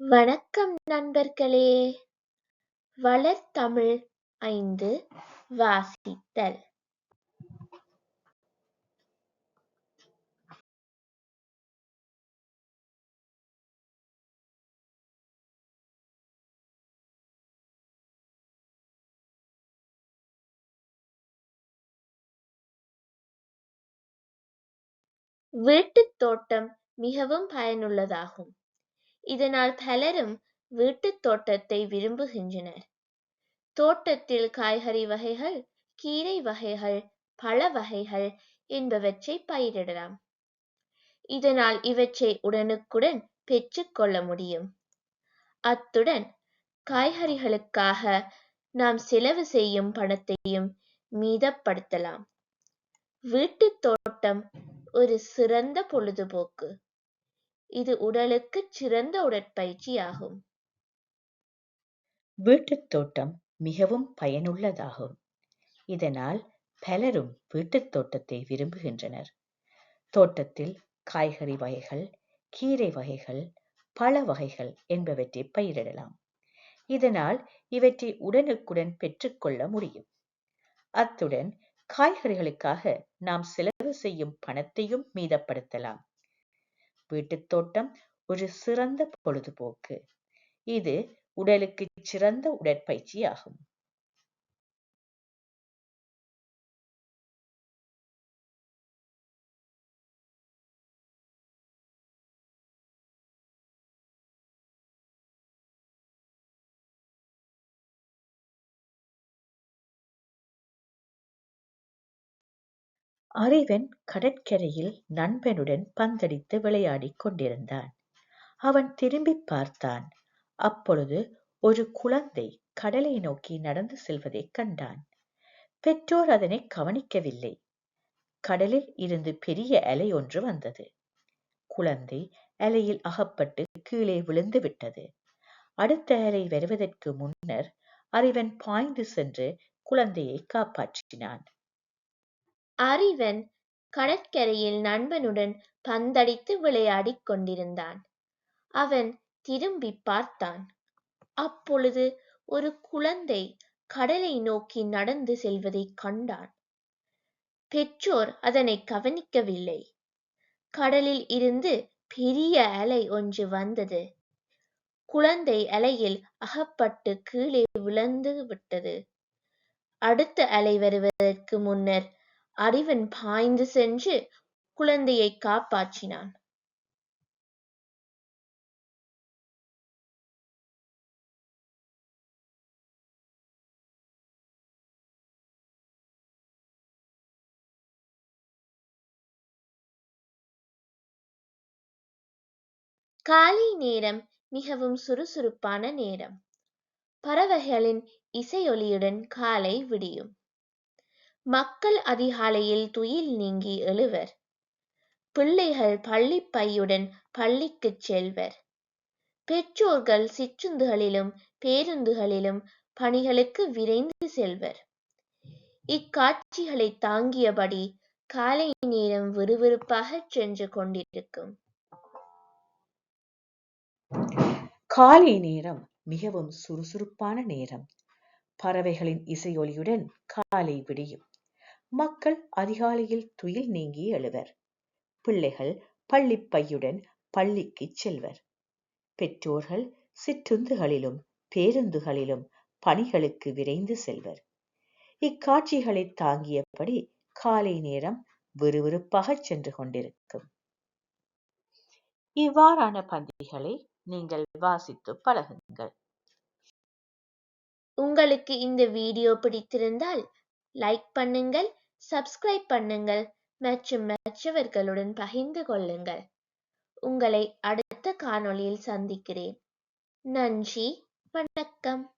வணக்கம் நண்பர்களே! வளர்தமிழ் ஐந்து வாசித்தல் வீட்டுத் தோட்டம் மிகவும் பயனுள்ளதாகும். இதனால் பலரும் வீட்டுத் தோட்டத்தை விரும்புகின்றனர். தோட்டத்தில் காய்கறி வகைகள், கீரை வகைகள், பழ வகைகள் என்பவற்றை பயிரிடலாம். இதனால் இவற்றை உடனுக்குடன் பெற்றுக் கொள்ள முடியும். அத்துடன் காய்கறிகளுக்காக நாம் செலவு செய்யும் பணத்தையும் மீதப்படுத்தலாம். வீட்டுத் தோட்டம் ஒரு சிறந்த பொழுதுபோக்கு. இது உடலுக்கு சிறந்த உடற்பயிற்சியாகும். வீட்டுத் தோட்டம் மிகவும் பயனுள்ளதாகும். இதனால் பலரும் வீட்டுத் தோட்டத்தை விரும்புகின்றனர். தோட்டத்தில் காய்கறி வகைகள், கீரை வகைகள், பழ வகைகள் என்பவற்றை பயிரிடலாம். இதனால் இவற்றை உடனுக்குடன் பெற்றுக் கொள்ள முடியும். அத்துடன் காய்கறிகளுக்காக நாம் செலவு செய்யும் பணத்தையும் மீதப்படுத்தலாம். வீட்டுத் தோட்டம் ஒரு சிறந்த பொழுதுபோக்கு. இது உடலுக்கு சிறந்த உடற்பயிற்சியாகும். அறிவன் கடற்கரையில் நண்பனுடன் பந்தடித்து விளையாடிக் கொண்டிருந்தான். அவன் திரும்பிப் பார்த்தான். அப்பொழுது ஒரு குழந்தை கடலை நோக்கி நடந்து செல்வதைக் கண்டான். பெற்றோர் அதனை கவனிக்கவில்லை. கடலில் இருந்து பெரிய அலை ஒன்று வந்தது. குழந்தை அலையில் அகப்பட்டு கீழே விழுந்து விட்டது. அடுத்த அலை வருவதற்கு முன்னர் அறிவன் பாய்ந்து சென்று குழந்தையை காப்பாற்றினான். அறிவன் கடற்கரையில் நண்பனுடன் பந்தடித்து விளையாடிக் கொண்டிருந்தான். அவன் திரும்பிப் பார்த்தான். அப்பொழுது ஒரு குழந்தை கடலை நோக்கி நடந்து செல்வதைக் கண்டான். பெற்றோர் அதனை கவனிக்கவில்லை. கடலில் இருந்து பெரிய அலை ஒன்று வந்தது. குழந்தை அலையில் அகப்பட்டு கீழே விழுந்து விட்டது. அடுத்த அலை வருவதற்கு முன்னர் அறிவன் பாய்ந்து சென்று குழந்தையை காப்பாற்றினான். காலை நேரம் மிகவும் சுறுசுறுப்பான நேரம். பறவைகளின் இசையொலியுடன் காலை விடியும். மக்கள் அதிகாலையில் துயில் நீங்கி எழுவர். பிள்ளைகள் பள்ளிப் பையுடன் பள்ளிக்குச் செல்வர். பெற்றோர்கள் சிற்றுந்துகளிலும் பேருந்துகளிலும் பணிகளுக்கு விரைந்து செல்வர். இக்காட்சிகளை தாங்கியபடி காலை நேரம் விறுவிறுப்பாக சென்று கொண்டிருக்கும். காலை நேரம் மிகவும் சுறுசுறுப்பான நேரம். பறவைகளின் இசையொலியுடன் காலை விடியும். மக்கள் அதிகாலையில் துயில் நீங்கி எழுவர். பிள்ளைகள் பள்ளிப் பையுடன் பள்ளிக்குச் செல்வர். பெற்றோர்கள் சிற்றுந்துகளிலும் பேருந்துகளிலும் பணிகளுக்கு விரைந்து செல்வர். இக்காட்சிகளைத் தாங்கியபடி காலை நேரம் விறுவிறுப்பாகச் சென்று கொண்டிருக்கும். இவ்வாறான பந்திகளை நீங்கள் வாசித்துப் பழகுங்கள். உங்களுக்கு இந்த வீடியோ பிடித்திருந்தால் லைக் பண்ணுங்கள், சப்ஸ்கிரைப் பண்ணுங்கள் மற்றும் மற்றவர்களுடன் பகிர்ந்து கொள்ளுங்கள். உங்களை அடுத்த காணொளியில் சந்திக்கிறேன். நன்றி, வணக்கம்.